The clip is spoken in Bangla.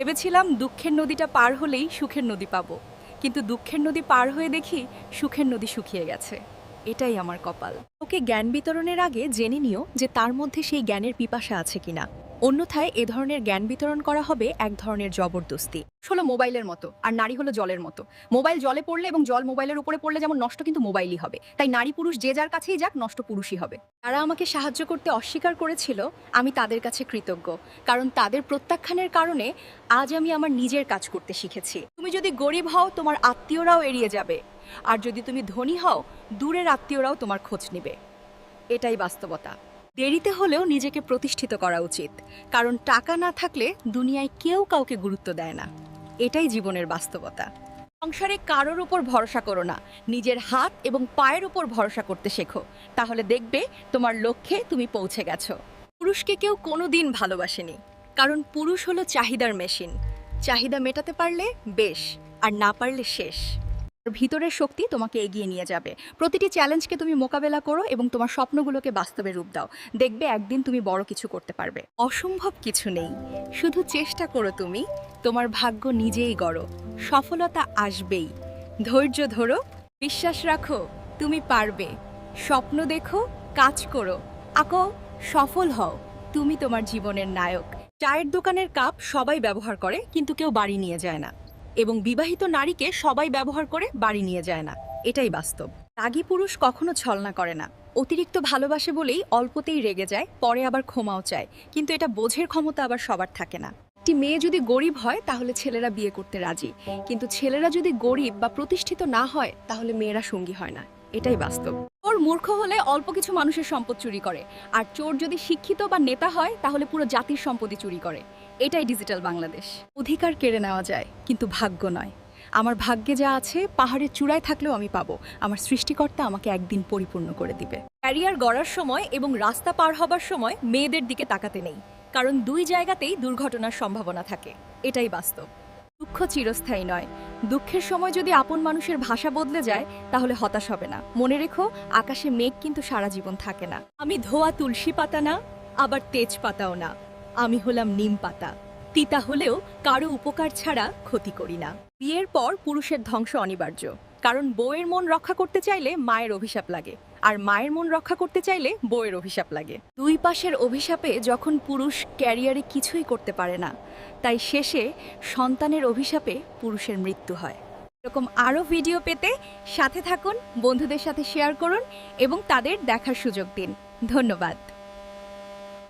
ভেবেছিলাম দুঃখের নদীটা পার হলেই সুখের নদী পাবো। কিন্তু দুঃখের নদী পার হয়ে দেখি সুখের নদী শুকিয়ে গেছে। এটাই আমার কপাল। ওকে জ্ঞান বিতরণের আগে জেনে নিও যে তার মধ্যে সেই জ্ঞানের পিপাসা আছে কিনা। অন্যথায় এ ধরনের জ্ঞান বিতরণ করা হবে এক ধরনের জবরদস্তি। হলো মোবাইলের মতো আর নারী হলো জলের মতো। মোবাইল জলে পড়লে এবং জল মোবাইলের উপরে পড়লে যেমন নষ্ট কিন্তু মোবাইলই হবে। তাই নারী পুরুষ যে যার কাছেই যাক নষ্ট পুরুষই হবে। তারা আমাকে সাহায্য করতে অস্বীকার করেছিল আমি তাদের কাছে কৃতজ্ঞ। কারণ তাদের প্রত্যাখ্যানের কারণে আজ আমি আমার নিজের কাজ করতে শিখেছি। তুমি যদি গরিব হও তোমার আত্মীয়রাও এড়িয়ে যাবে। আর যদি তুমি ধনী হও দূরের আত্মীয়রাও তোমার খোঁজ নেবে। এটাই বাস্তবতা। দেরিতে হলেও নিজেকে প্রতিষ্ঠিত করা উচিত, কারণ টাকা না থাকলে দুনিয়ায় কেউ কাউকে গুরুত্ব দেয় না। এটাই জীবনের বাস্তবতা। সংসারে কারোর উপর ভরসা করো না, নিজের হাত এবং পায়ের উপর ভরসা করতে শেখো, তাহলে দেখবে তোমার লক্ষ্যে তুমি পৌঁছে গেছো। পুরুষকে কেউ কোনোদিন ভালোবাসেনি, কারণ পুরুষ হলো চাহিদার মেশিন। চাহিদা মেটাতে পারলে বেশ, আর না পারলে শেষ। ভিতরের শক্তি তোমাকে এগিয়ে নিয়ে যাবে। প্রতিটি চ্যালেঞ্জকে তুমি মোকাবেলা করো এবং তোমার স্বপ্নগুলোকে বাস্তবে রূপ দাও। দেখবে একদিন তুমি বড় কিছু করতে পারবে। অসম্ভব কিছু নেই। শুধু চেষ্টা করো তুমি। তোমার ভাগ্য নিজেই গড়ো। সফলতা আসবেই। ধৈর্য ধরো। বিশ্বাস রাখো। তুমি পারবে। স্বপ্ন দেখো। কাজ করো। আঁকো, সফল হও। তুমি তোমার জীবনের নায়ক। চায়ের দোকানের কাপ সবাই ব্যবহার করে, কিন্তু কেউ বাড়ি নিয়ে যায় না। এবং বিবাহিত নারীকে সবাই ব্যবহার করে বাড়ি নিয়ে যায় না। এটাই বাস্তব। রাগী পুরুষ কখনো ছলনা করে না। অতিরিক্ত ভালোবাসে বলেই অল্পতেই রেগে যায়, পরে আবার ক্ষমাও চায়। কিন্তু এটা বোঝের ক্ষমতা আবার সবার থাকে না। একটি মেয়ে যদি গরিব হয়, তাহলে ছেলেরা বিয়ে করতে রাজি। কিন্তু ছেলেরা যদি গরিব বা প্রতিষ্ঠিত না হয়, তাহলে মেয়েরা সঙ্গী হয় না। এটাই বাস্তব। ওর মূর্খ হলে অল্প কিছু মানুষের সম্পদ চুরি করে। আর চোর যদি শিক্ষিত বা নেতা হয়, তাহলে পুরো জাতির সম্পত্তি চুরি করে। এটাই ডিজিটাল বাংলাদেশ। অধিকার কেড়ে নেওয়া যায়, কিন্তু ভাগ্য নয়। আমার ভাগ্যে যা আছে, পাহাড়ের চূড়ায় থাকলেও আমি পাবো। আমার সৃষ্টিকর্তা আমাকে একদিন পরিপূর্ণ করে দিবে। ক্যারিয়ার গড়ার সময় এবং রাস্তা পার হবার সময় মেয়েদের দিকে তাকাতে নেই। কারণ দুই জায়গাতেই দুর্ঘটনার সম্ভাবনা থাকে। এটাই বাস্তব। দুঃখ চিরস্থায়ী নয়। দুঃখের সময় যদি আপন মানুষের ভাষা বদলে যায়, তাহলে হতাশ হবে না। মনে রেখো, আকাশে মেঘ কিন্তু সারা জীবন থাকে না। আমি ধোয়া তুলসী পাতা না, আবার তেজ পাতাও না। আমি হলাম নিম পাতা। তিতা হলেও কারও উপকার ছাড়া ক্ষতি করি না। বিয়ের পর পুরুষের ধ্বংস অনিবার্য। কারণ বউয়ের মন রক্ষা করতে চাইলে মায়ের অভিশাপ লাগে। আর মায়ের মন রক্ষা করতে চাইলে বইয়ের অভিশাপ লাগে। দুই পাশের অভিশাপে যখন পুরুষ ক্যারিয়ারে কিছুই করতে পারে না, তাই শেষে সন্তানের অভিশাপে পুরুষের মৃত্যু হয়। এরকম আরও ভিডিও পেতে সাথে থাকুন, বন্ধুদের সাথে শেয়ার করুন এবং তাদের দেখার সুযোগ দিন। ধন্যবাদ।